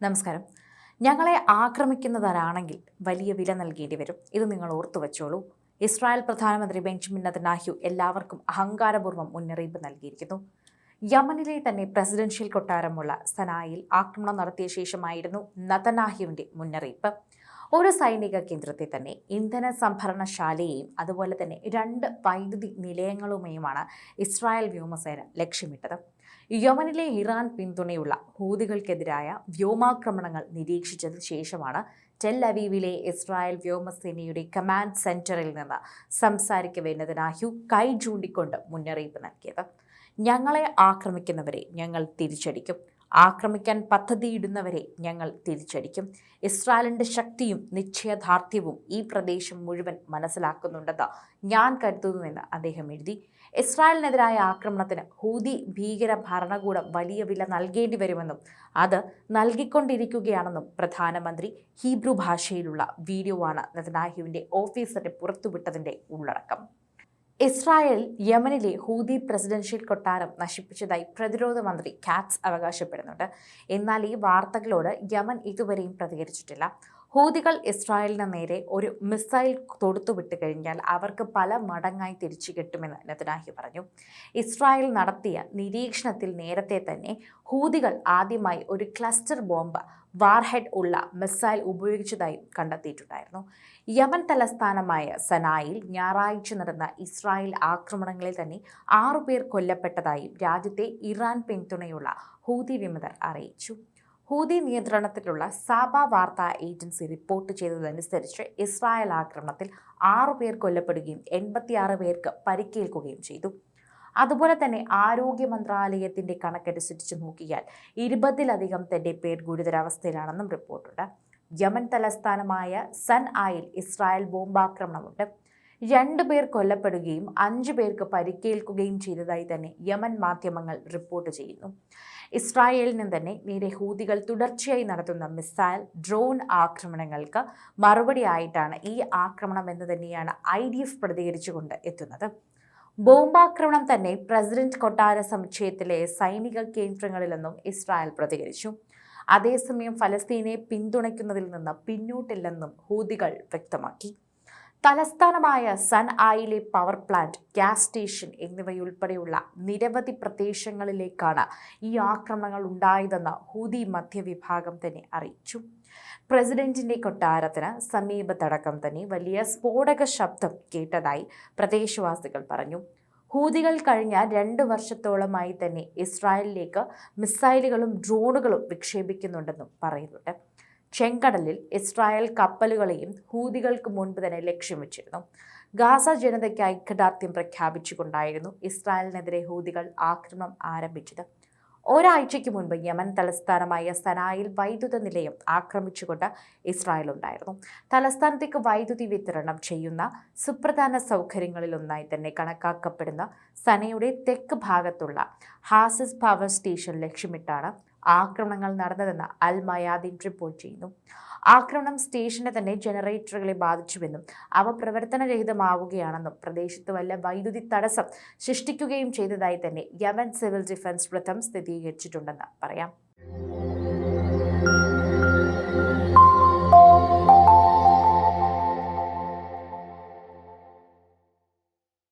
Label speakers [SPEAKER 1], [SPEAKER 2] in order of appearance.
[SPEAKER 1] നമസ്കാരം. ഞങ്ങളെ ആക്രമിക്കുന്നവരാണെങ്കിൽ വലിയ വില നൽകേണ്ടി വരും. ഇത് നിങ്ങൾ ഓർത്തു വെച്ചോളൂ. ഇസ്രായേൽ പ്രധാനമന്ത്രി ബെഞ്ചമിൻ നദനാഹ്യു എല്ലാവർക്കും അഹങ്കാരപൂർവം മുന്നറിയിപ്പ് നൽകിയിരിക്കുന്നു. യമനിലെ തന്നെ പ്രസിഡൻഷ്യൽ കൊട്ടാരമുള്ള സനായിൽ ആക്രമണം നടത്തിയ ശേഷമായിരുന്നു നദനാഹ്യുവിന്റെ മുന്നറിയിപ്പ്. ഒരു സൈനിക കേന്ദ്രത്തെ തന്നെ ഇന്ധന സംഭരണശാലയെയും അതുപോലെ തന്നെ രണ്ട് വൈദ്യുതി നിലയങ്ങളുമെയുമാണ് ഇസ്രായേൽ വ്യോമസേന ലക്ഷ്യമിട്ടത്. യമനിലെ ഇറാൻ പിന്തുണയുള്ള ഹൂതികൾക്കെതിരായ വ്യോമാക്രമണങ്ങൾ നിരീക്ഷിച്ചതിന് ശേഷമാണ് ടെൽ അവീവിലെ ഇസ്രായേൽ വ്യോമസേനയുടെ കമാൻഡ് സെന്ററിൽ നിന്ന് സംസാരിക്കവേ നെതനാഹ്യു കൈ ചൂണ്ടിക്കൊണ്ട് മുന്നറിയിപ്പ് നൽകിയത്. ഞങ്ങളെ ആക്രമിക്കുന്നവരെ ഞങ്ങൾ തിരിച്ചടിക്കും. ആക്രമിക്കാൻ പദ്ധതിയിടുന്നവരെ ഞങ്ങൾ തിരിച്ചടിക്കും. ഇസ്രായേലിന്റെ ശക്തിയും നിശ്ചയദാർഢ്യവും ഈ പ്രദേശം മുഴുവൻ മനസ്സിലാക്കുന്നുണ്ടെന്ന് ഞാൻ കരുതുന്നുവെന്ന് അദ്ദേഹം എഴുതി. ഇസ്രായേലിനെതിരായ ആക്രമണത്തിന് ഹൂതി ഭീകര ഭരണകൂടം വലിയ വില നൽകേണ്ടി വരുമെന്നും അത് നൽകിക്കൊണ്ടിരിക്കുകയാണെന്നും പ്രധാനമന്ത്രി ഹീബ്രു ഭാഷയിലുള്ള വീഡിയോ ആണ് നെതനാഹ്യുവിന്റെ ഓഫീസറെ പുറത്തുവിട്ടതിന്റെ ഉള്ളടക്കം. ഇസ്രായേൽ യമനിലെ ഹൂതി പ്രസിഡൻഷ്യൽ കൊട്ടാരം നശിപ്പിച്ചതായി പ്രതിരോധ മന്ത്രി കാറ്റ്സ് അവകാശപ്പെടുന്നുണ്ട്. എന്നാൽ ഈ വാർത്തകളോട് യമൻ ഇതുവരെയും പ്രതികരിച്ചിട്ടില്ല. ഹൂതികൾ ഇസ്രായേലിന് നേരെ ഒരു മിസൈൽ തൊടുത്തുവിട്ട് കഴിഞ്ഞാൽ അവർക്ക് പല മടങ്ങായി തിരിച്ചു കിട്ടുമെന്ന് നെതനാഹി പറഞ്ഞു. ഇസ്രായേൽ നടത്തിയ നിരീക്ഷണത്തിൽ നേരത്തെ തന്നെ ഹൂതികൾ ആദ്യമായി ഒരു ക്ലസ്റ്റർ ബോംബ് വാർഹെഡ് ഉള്ള മിസൈൽ ഉപയോഗിച്ചതായും കണ്ടെത്തിയിട്ടുണ്ടായിരുന്നു. യമൻ തലസ്ഥാനമായ സനായിൽ ഞായറാഴ്ച നടന്ന ഇസ്രായേൽ ആക്രമണങ്ങളിൽ തന്നെ ആറുപേർ കൊല്ലപ്പെട്ടതായും രാജ്യത്തെ ഇറാൻ പിന്തുണയുള്ള ഹൂതി വിമതർ അറിയിച്ചു. ഹൂതി നിയന്ത്രണത്തിലുള്ള സാബ വാർത്താ ഏജൻസി റിപ്പോർട്ട് ചെയ്തതനുസരിച്ച് ഇസ്രായേൽ ആക്രമണത്തിൽ ആറു പേർ കൊല്ലപ്പെടുകയും എൺപത്തിയാറ് പേർക്ക് പരിക്കേൽക്കുകയും ചെയ്തു. അതുപോലെ തന്നെ ആരോഗ്യ മന്ത്രാലയത്തിന്റെ കണക്കനുസരിച്ച് നോക്കിയാൽ ഇരുപതിലധികം തന്റെ പേർ ഗുരുതരാവസ്ഥയിലാണെന്നും റിപ്പോർട്ടുണ്ട്. യമൻ തലസ്ഥാനമായ സൻ ആയിൽ ഇസ്രായേൽ ബോംബാക്രമണമുണ്ട്. രണ്ടു പേർ കൊല്ലപ്പെടുകയും അഞ്ചു പേർക്ക് പരിക്കേൽക്കുകയും ചെയ്തതായി തന്നെ യമൻ മാധ്യമങ്ങൾ റിപ്പോർട്ട് ചെയ്യുന്നു. ഇസ്രായേലിന് തന്നെ നേരെ ഹൂതികൾ തുടർച്ചയായി നടത്തുന്ന മിസൈൽ ഡ്രോൺ ആക്രമണങ്ങൾക്ക് മറുപടിയായിട്ടാണ് ഈ ആക്രമണം എന്ന് തന്നെയാണ് ഐ ഡി എഫ് പ്രതികരിച്ചുകൊണ്ട് എത്തുന്നത്. ബോംബാക്രമണം തന്നെ പ്രസിഡന്റ് കൊട്ടാര സമുച്ചയത്തിലെ സൈനിക കേന്ദ്രങ്ങളിലെന്നും ഇസ്രായേൽ പ്രതികരിച്ചു. അതേസമയം ഫലസ്തീനെ പിന്തുണയ്ക്കുന്നതിൽ നിന്ന് പിന്നോട്ടില്ലെന്നും ഹൂതികൾ വ്യക്തമാക്കി. തലസ്ഥാനമായ സൺ ആയിലെ പവർ പ്ലാന്റ് ഗ്യാസ് സ്റ്റേഷൻ എന്നിവയുൾപ്പെടെയുള്ള നിരവധി പ്രദേശങ്ങളിലേക്കാണ് ഈ ആക്രമണങ്ങൾ ഉണ്ടായതെന്ന് ഹൂതി മധ്യവിഭാഗം തന്നെ അറിയിച്ചു. പ്രസിഡന്റിന്റെ കൊട്ടാരത്തിന് സമീപത്തടക്കം തന്നെ വലിയ സ്ഫോടക ശബ്ദം കേട്ടതായി പ്രദേശവാസികൾ പറഞ്ഞു. ഹൂതികൾ കഴിഞ്ഞ രണ്ട് വർഷത്തോളമായി തന്നെ ഇസ്രായേലിലേക്ക് മിസൈലുകളും ഡ്രോണുകളും വിക്ഷേപിക്കുന്നുണ്ടെന്നും പറയുന്നുണ്ട്. ചെങ്കടലിൽ ഇസ്രായേൽ കപ്പലുകളെയും ഹൂതികൾക്ക് മുൻപ് തന്നെ ലക്ഷ്യം വെച്ചിരുന്നു. ഗാസ ജനതയ്ക്ക് ഐക്യദാർഢ്യം പ്രഖ്യാപിച്ചുകൊണ്ടായിരുന്നു ഇസ്രായേലിനെതിരെ ഹൂതികൾ ആക്രമണം ആരംഭിച്ചത്. ഒരാഴ്ചയ്ക്ക് മുൻപ് യമൻ തലസ്ഥാനമായ സനായിൽ വൈദ്യുത നിലയം ആക്രമിച്ചുകൊണ്ട് ഇസ്രായേൽ ഉണ്ടായിരുന്നു. തലസ്ഥാനത്തേക്ക് വൈദ്യുതി വിതരണം ചെയ്യുന്ന സുപ്രധാന സൗകര്യങ്ങളിലൊന്നായി തന്നെ കണക്കാക്കപ്പെടുന്ന സനയുടെ തെക്ക് ഭാഗത്തുള്ള ഹാസിസ് പവർ സ്റ്റേഷൻ ലക്ഷ്യമിട്ടാണ് ആക്രമണങ്ങൾ നടന്നതെന്ന് അൽ മയാദിൻ റിപ്പോർട്ട് ചെയ്യുന്നു. ആക്രമണം സ്റ്റേഷനെ തന്നെ ജനറേറ്ററുകളെ ബാധിച്ചുവെന്നും അവ പ്രവർത്തനരഹിതമാവുകയാണെന്നും പ്രദേശത്ത് വല്ല വൈദ്യുതി തടസ്സം സൃഷ്ടിക്കുകയും ചെയ്തതായി തന്നെ യമൻ സിവിൽ ഡിഫൻസ് വൃത്തം സ്ഥിരീകരിച്ചിട്ടുണ്ടെന്ന് പറയാം.